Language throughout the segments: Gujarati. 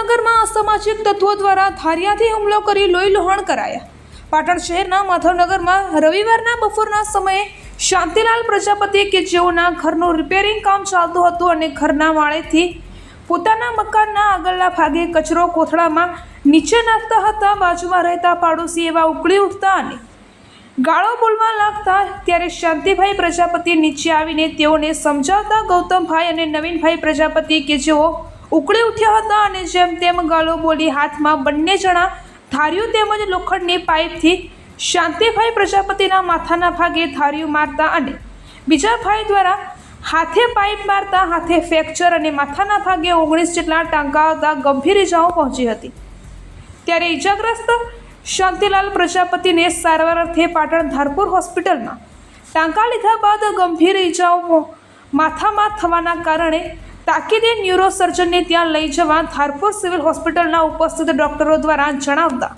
માધવનગરમાં અસામાજિક તત્વો દ્વારા ધારિયાથી હુમલો કરી લોહી લોહણ કરાયા. પાટણ શહેરના માધવનગરમાં રવિવારના બપોરના સમયે શાંતિલાલ પ્રજાપતિ કે જેઓના ઘરનું રિપેરિંગ કામ ચાલતું હતું અને ઘરના માળેથી પોતાના મકાનના આગળના ભાગે કચરો કોથળામાં નીચે નાખતા હતા, બાજુમાં રહેતા પાડોશી એવા ઉકળી ઉઠતા અને ગાળો બોલવા લાગતા ત્યારે શાંતિભાઈ પ્રજાપતિ નીચે આવીને તેઓને સમજાવતા ગૌતમભાઈ અને નવીનભાઈ પ્રજાપતિ કે જેઓ ઉકળી ઉઠ્યા હતા અને જેમ તેમ ગાળો બોલી હાથમાં બંને જણા ધાર્યું તેમજ લોખંડની પાઇપથી શાંતિભાઈ પ્રજાપતિના માથાના ભાગે ધાર્યું મારતા અને બીજા ભાઈ દ્વારા હાથે પાઇપ મારતા હાથે ફ્રેક્ચર અને માથાના ભાગે ઓગણીસ જેટલા ટાંકા આવતા ગંભીર ઇજાઓ પહોંચી હતી. ત્યારે ઈજાગ્રસ્ત શાંતિલાલ પ્રજાપતિને સારવાર અર્થે પાટણ ધારપુર હોસ્પિટલમાં ટાંકા લીધા બાદ ગંભીર ઈજાઓ માથામાં થવાના કારણે તાકીદે ન્યુરોસર્જનને ત્યાં લઈ જવા ધારપુર સિવિલ હોસ્પિટલના ઉપસ્થિત ડોક્ટરો દ્વારા જણાવતા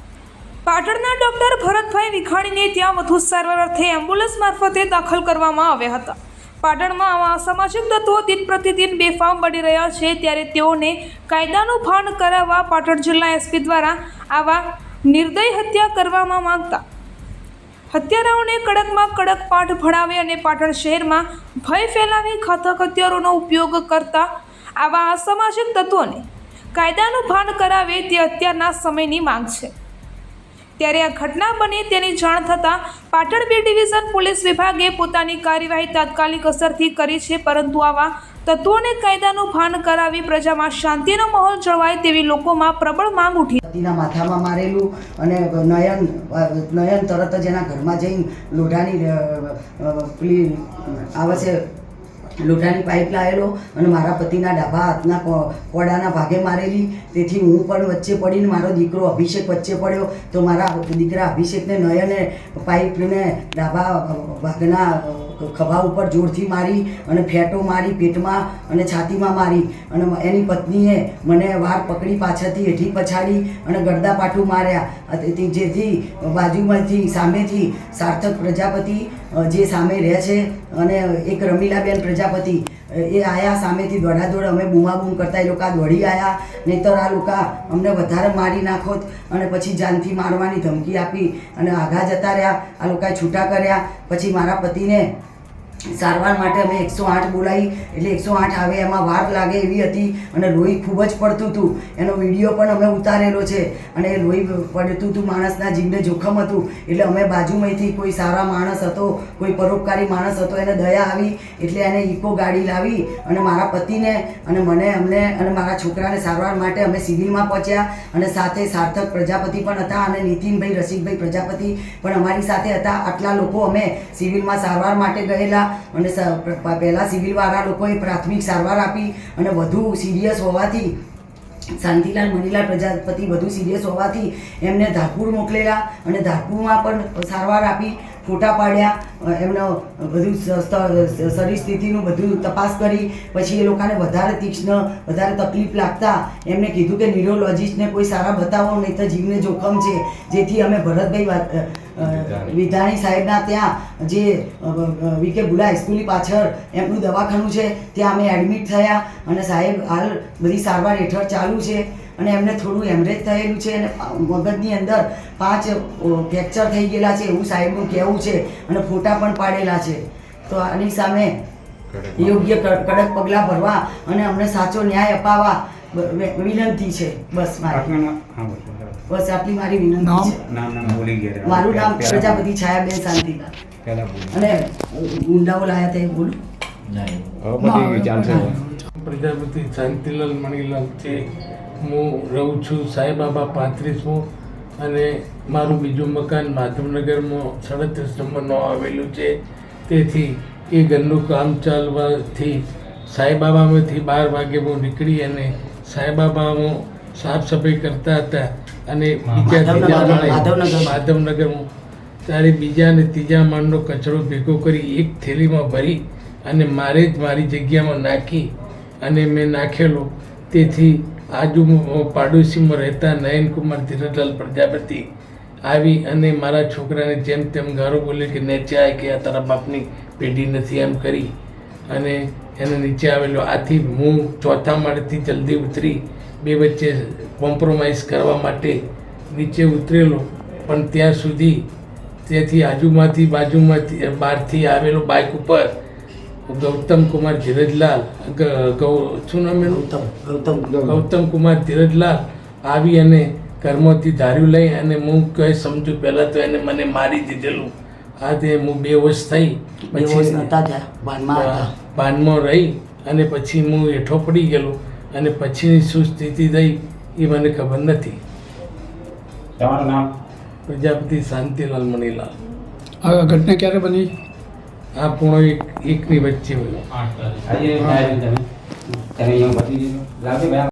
પાટણના ડોક્ટર ભરતભાઈ વિખાણીને ત્યાં વધુ સારવાર અર્થે એમ્બ્યુલન્સ મારફતે દાખલ કરવામાં આવ્યા હતા. પાટણમાં આવા અસામાજિક તત્વો દિન પ્રતિદિન બેફામ બની રહ્યા છે ત્યારે તેઓને કાયદાનું ભાન કરાવવા પાટણ જિલ્લા એસપી દ્વારા આવા નિર્દય હત્યા કરવામાં માંગતા. હત્યારાઓને કડકમાં કડક પાઠ ભણાવે અને પાટણ શહેરમાં ભય ફેલાવી ઘાતક હથિયારોનો ઉપયોગ કરતા આવા અસમાજિક તત્વોને કાયદાનું ભાન કરાવે તે અત્યારના સમયની માંગ છે. ત્યારે આ ઘટના બની તેની જાણ થતાં પાટણ બે ડિવિઝન પોલીસ વિભાગે પોતાની કાર્યવાહી તાત્કાલિક અસરથી કરી છે, પરંતુ આવા તત્વોને કાયદાનું ભાન કરાવી પ્રજામાં શાંતિનો માહોલ જળવાય તેવી લોકોમાં પ્રબળ માંગ ઉઠી. પતિના માથામાં મારેલું અને નયન નયન તરત જ એના ઘરમાં જઈને લોઢાની આવે છે લોઢાની પાઇપ લાવેલો અને મારા પતિના ડાબા હાથના કોડાના ભાગે મારેલી. તેથી હું પણ વચ્ચે પડીને મારો દીકરો અભિષેક વચ્ચે પડ્યો. તો મારા દીકરા અભિષેકને નયને પાઇપને ડાબા ભાગના ખભા ઉપર જોરથી મારી અને ફેટો મારી, પેટમાં અને છાતીમાં મારી. અને એની પત્નીએ મને વાર પકડી પાછળથી હેઠી પછાડી અને ગરદા પાઠું માર્યા. જેથી બાજુમાંથી સામેથી સાર્થક પ્રજાપતિ જે સામે રહે છે અને એક રમીલાબેન પ્રજાપતિ. એ આયા સામેથી દોડાદોડ અમે બૂમાબૂમ કરતા એ લોકો દોડી આવ્યા નહીતર આ લોકો અમને વધારે મારી નાખોત અને પછી જાનથી મારવાની ધમકી આપી અને આઘા જતા રહ્યા. આ લોકોએ છૂટા કર્યા. પછી મારા પતિને સારવાર માટે અમે એકસો આઠ બોલાવી એટલે એકસો આઠ આવે એમાં વાર લાગે એવી હતી. અને લોહી ખૂબ જ પડતું હતું. એનો વીડિયો પણ અમે ઉતારેલો છે. અને લોહી પડતું હતું માણસના જીવને જોખમ હતું. એટલે અમે બાજુમાંથી કોઈ સારા માણસ હતો, કોઈ પરોપકારી માણસ હતો, એને દયા આવી, એટલે એને ઇકો ગાડી લાવી અને મારા પતિને અને મને, અમને અને મારા છોકરાને સારવાર માટે અમે સિવિલમાં પહોંચ્યા. અને સાથે સાર્થક પ્રજાપતિ પણ હતા અને નીતિનભાઈ, રસિકભાઈ પ્રજાપતિ પણ અમારી સાથે હતા. આટલા લોકો અમે સિવિલમાં સારવાર માટે ગયેલા. અને પહેલાં સિવિલવાળા લોકોએ પ્રાથમિક સારવાર આપી અને વધુ સિરિયસ હોવાથી, શાંતિલાલ મનીલાલ પ્રજાપતિ વધુ સિરિયસ હોવાથી એમને ધારપુર મોકલેલા અને ધારપુરમાં પણ સારવાર આપી, ફોટા પાડ્યા એમનો બધું શરીર સ્થિતિનું બધું તપાસ કરી, પછી એ લોકોને વધારે તીક્ષ્ણ, વધારે તકલીફ લાગતા એમને કીધું કે ન્યુરોલોજિસ્ટને કોઈ સારા બતાવો, નહીં તો જીવને જોખમ છે. જેથી અમે ભરતભાઈ વિધાણી સાહેબના ત્યાં જે વીકે બુલા હાઈસ્કૂલની પાછળ એમનું દવાખાનું છે ત્યાં અમે એડમિટ થયા અને સાહેબ હાલ બધી સારવાર હેઠળ ચાલુ છે અને એમને થોડું હેમરેજ થયેલું છે અને મગજની અંદર પાંચ ફ્રેક્ચર થઈ ગયેલા છે એવું સાહેબનું કહેવું છે અને ફોટા પણ પાડેલા છે. તો આની સામે યોગ્ય કડક પગલાં ભરવા અને અમને સાચો ન્યાય અપાવવા વિનંતી છે. બસ મારી. બસ આટલી મારી વિનંતી છે. નામ નામ બોલી ગયા મારું નામ પ્રજાપતિ છાયાબેન શાંતિલાલ પહેલા અને ગુંડાઓ લાયા તે બોલું. પ્રજાપતિ શાંતિલાલ મણીલાલ છે. હું રહું છું સાંઈબાબા પાંત્રીસમું અને મારું બીજું મકાન માધવનગરમાં સાડત્રીસ નંબરનું આવેલું છે. તેથી એ ઘરનું કામ ચાલવાથી સાંઈબાબામાંથી બાર વાગે હું નીકળી અને સાંઈબાબામાં સાફ સફાઈ કરતા હતા અને બીજા ત્રીજા માળે માધવનગર. માધવનગરમાં ત્યારે બીજા અને ત્રીજા માળનો કચરો ભેગો કરી એક થેલીમાં ભરી અને મારે જ મારી જગ્યામાં નાખી અને મેં નાખેલો તેથી આજુ પાડોશીમાં રહેતા નયનકુમાર ધીરજલાલ પ્રજાપતિ આવી અને મારા છોકરાને જેમ તેમ ગારો બોલે કે નેચ્યા કે આ તારા બાપની પેઢી નથી એમ કરી અને એને નીચે આવેલો આથી હું ચોથા માળેથી જલ્દી ઉતરી બે વચ્ચે કોમ્પ્રોમાઇઝ કરવા માટે નીચે ઉતરેલો. પણ ત્યાં સુધી ત્યાંથી આજુમાંથી બાજુમાંથી બહારથી આવેલો બાઇક ઉપર ગૌતમ કુમાર ધીરજલાલ ગ- શું નામ એનું? ગૌતમ ગૌતમ કુમાર. ધીરજલાલ આવી અને ઘરમાંથી ધાર્યું લઈ અને હું કહે સમજુ પહેલાં તો એને મને મારી દીધેલું. આ તે હું બેહોશ થઈ બેહોશ પછી ભાનમાં હતા રહી અને પછી હું હેઠો પડી ગયેલો અને પછીની શું સ્થિતિ થઈ એ મને ખબર નથી. તમારું નામ? પ્રજાપતિ શાંતિલાલ મણીલાલ. આ ઘટના ક્યારે બની? આ પૂર્ણ એક એકની વચ્ચે હોય